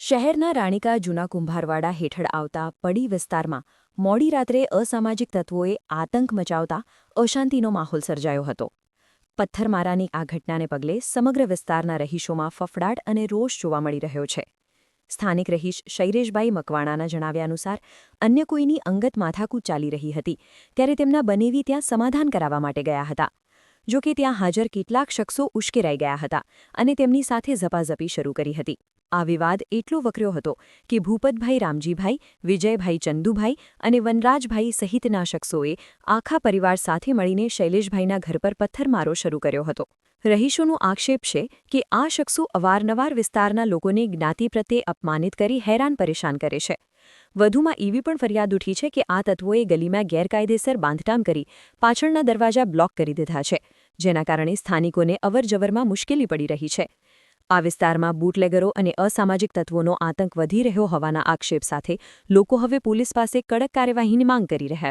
શહેરના રાણીકા જૂના કુંભારવાડા હેઠળ આવતા પડી વિસ્તારમાં મોડી રાત્રે અસામાજિક તત્વોએ આતંક મચાવતા અશાંતિનો માહોલ સર્જાયો હતો. પથ્થરમારાની આ ઘટનાને પગલે સમગ્ર વિસ્તારના રહીશોમાં ફફડાટ અને રોષ જોવા મળી રહ્યો છે. સ્થાનિક રહીશ શૈરેશભાઈ મકવાણાના જણાવ્યા અનુસાર, અન્ય કોઈની અંગત માથાકૂટ ચાલી રહી હતી, ત્યારે તેમના બનેવી ત્યાં સમાધાન કરાવવા માટે ગયા હતા. જો કે ત્યાં હાજર કેટલાક શખ્સો ઉશ્કેરાઈ ગયા હતા અને તેમની સાથે ઝપાઝપી શરૂ કરી હતી. આ વિવાદ એટલો વકર્યો હતો કે ભૂપતભાઈ રામજીભાઈ, વિજયભાઈ ચંદુભાઈ અને વનરાજભાઈ સહિતના શખ્સોએ આખા પરિવાર સાથે મળીને શૈલેષભાઈના ઘર પર પથ્થરમારો શરૂ કર્યો હતો. રહીશોનો આક્ષેપ છે કે આ શખ્સો અવારનવાર વિસ્તારના લોકોને જ્ઞાતિ પ્રત્યે અપમાનિત કરી હેરાન પરેશાન કરે છે. વધુમાં એવી પણ ફરિયાદ ઉઠી છે કે આ તત્વોએ ગલીમાં ગેરકાયદેસર બાંધકામ કરી પાછળના દરવાજા બ્લોક કરી દીધા છે, જેના કારણે સ્થાનિકોને અવરજવરમાં મુશ્કેલી પડી રહી છે. આ વિસ્તારમાં બૂટલેગરો અને અસામાજિક તત્વોનો આતંક વધી રહ્યો હોવાના આક્ષેપ સાથે લોકો હવે પોલીસ પાસે કડક કાર્યવાહીની માંગ કરી રહ્યા